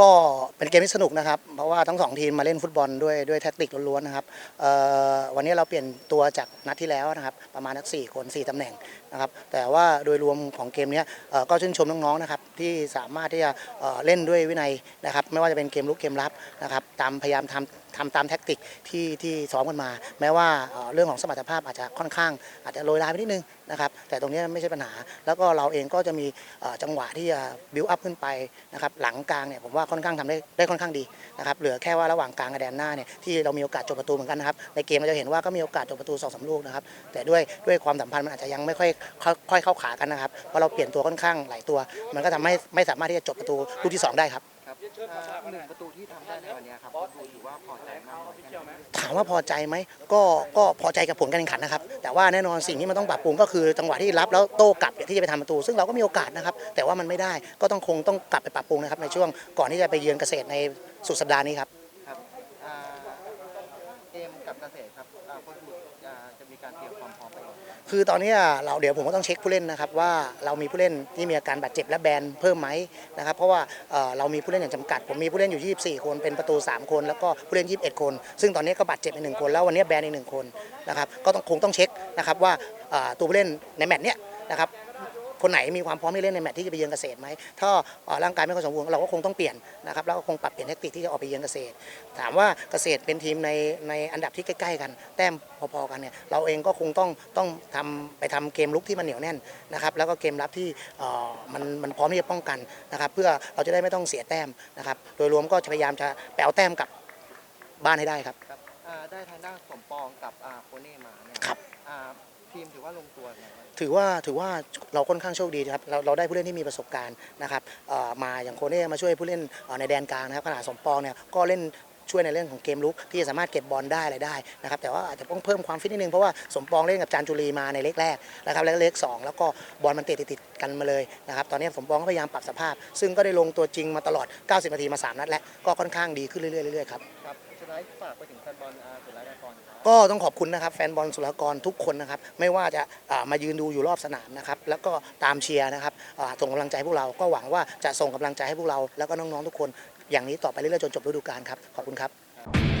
ก็เป็นเกมที่สนุกนะครับ เพราะว่าทั้งสองทีมมาเล่นฟุตบอลด้วยด้วยแท็กติกล้วนๆนะครับวันนี้เราเปลี่ยนตัวจากนัดที่แล้วนะครับ ประมาณนักสี่คนสี่ตำแหน่งนะครับ แต่ว่าโดยรวมของเกมนี้ก็ชื่นชมน้องๆนะครับที่สามารถที่จะเล่นด้วยวินัยนะครับ ไม่ว่าจะเป็นเกมลุกเกมรับนะครับ ตามพยายามทำ ทำตามแท็กติกที่ที่ซ้อมกันมา แม้ว่าเรื่องของสมรรถภาพอาจจะค่อนข้าง อาจจะโรยลายไปนิดนึงนะครับแต่ตรงนี้ไม่ใช่ปัญหา แล้วก็เราเองก็จะมีจังหวะที่จะบิวอัพขึ้นไปนะครับหลังกลางเนี่ยผมว่าค่อนข้างทำได้ได้ค่อนข้างดีนะครับเหลือแค่ว่าระหว่างกลางกับแดนหน้าเนี่ยที่เรามีโอกาสจบประตูเหมือนกันนะครับในเกมเราจะเห็นว่าก็มีโอกาสจบประตูสองสามลูกนะครับแต่ด้วยด้วยความสัมพันธ์มันอาจจะยังไม่ค่อยค่อยเข้าขากันนะครับเพราะเราเปลี่ยนตัวค่อนข้างหลายตัว มันก็ทำให้ไม่สามารถที่จะจบประตูลูกที่สองได้ครับ หนึ่งประตูที่ทำได้ในวันนี้ครับดูถือว่าพอใจมากน้อยแค่ไหนถามว่าพอใจไหมก็ก็พอใจกับผลการแข่งขันนะครับ แต่ว่าแน่นอนสิ่งที่มันต้องปรับปรุงก็คือจังหวะที่รับแล้วโต้กลับที่จะไปทำประตู ซึ่งเราก็มีโอกาสนะครับ แต่ว่ามันไม่ได้ก็ต้องคงต้องกลับไปปรับปรุงนะครับในช่วงก่อนที่จะไปเยือนเกษตรในสุดสัปดาห์นี้ครับ กับเกษตรครับอ่าโค้ชบุตรจะจะมีการเตรียมความพร้อมไปก่อนคือตอนนี้เราเดี๋ยวผมก็ต้องเช็คผู้เล่นนะครับว่าเรามีผู้เล่นที่มีอาการบาดเจ็บและแบนเพิ่มไหมนะครับเพราะว่าเอ่อเรามีผู้เล่นอย่างจำกัด ผมมีผู้เล่นอยู่ 24 คนเป็นประตู 3 คน แล้วก็ผู้เล่น 21 คน ซึ่งตอนนี้ก็บาดเจ็บไปหนึ่งคนแล้ววันนี้แบนอีกหนึ่งคนนะครับก็ต้องคงต้องเช็คนะครับว่าเอ่อตัวผู้เล่นในแมตช์เนี้ยนะครับ คนไหนมีความพร้อมที่เล่นในแมตช์ที่จะไปเยือนเกษตรไหมถ้าเอ่อร่างกายไม่ค่อยสมบูรณ์เราก็คงต้องเปลี่ยนนะครับแล้วก็คงปรับเปลี่ยนแทคติกที่จะออกไปเยือนเกษตร ถามว่าเกษตรเป็นทีมในในอันดับที่ใกล้ ๆ กัน แต้มพอๆกันเนี่ยเราเองก็คงต้องต้องทำไปทำเกมลุกที่มันเหนียวแน่นนะครับแล้วก็เกมรับที่เอ่อมันมันพร้อมที่จะป้องกันนะครับเพื่อเราจะได้ไม่ต้องเสียแต้มนะครับโดยรวมก็จะพยายามจะไปเอาแต้มกลับบ้านให้ได้ครับครับอ่าได้ทางด้านสมปองกับอ่าโคเน่มาเนี่ยครับอ่า ทีมถือว่าลงตัวอย่างไรถือว่าถือว่าเราค่อนข้างโชคดีนะครับเราเราได้ผู้เล่นที่มีประสบการณ์นะครับเอ่อมาอย่างโคเน่มาช่วยผู้เล่นเอ่อในแดนกลางนะครับขณะสมปองเนี่ยก็เล่นช่วยในเรื่องของเกมลุกที่จะสามารถเก็บบอลได้อะไรได้นะครับแต่ว่าอาจจะต้องเพิ่มความฟิตนิดนึงเพราะว่าสมปองเล่นกับจานจุลีมาในเล็กแรกนะครับแล้วก็เล็กสองแล้วก็บอลมันติดติดๆกันมาเลยนะครับตอนนี้สมปองก็พยายามปรับสภาพ ซึ่งก็ได้ลงตัวจริงมาตลอด 90 นาทีมา 3 นัดแล้วก็ค่อนข้างดีขึ้นเรื่อยๆเรื่อยๆครับครับสุดท้ายฝากไปถึงแฟนบอลอ่าสุดท้ายก่อนครับ ก็ต้องขอบคุณนะครับแฟนบอลสุรากรทุกคนนะครับ ไม่ว่าจะมายืนดูอยู่รอบสนามนะครับ แล้วก็ตามเชียร์นะครับส่งกำลังใจพวกเรา ก็หวังว่าจะส่งกำลังใจให้พวกเรา แล้วก็น้องๆทุกคน อย่างนี้ต่อไปเรื่อยๆจนจบฤดูกาลครับ ขอบคุณครับ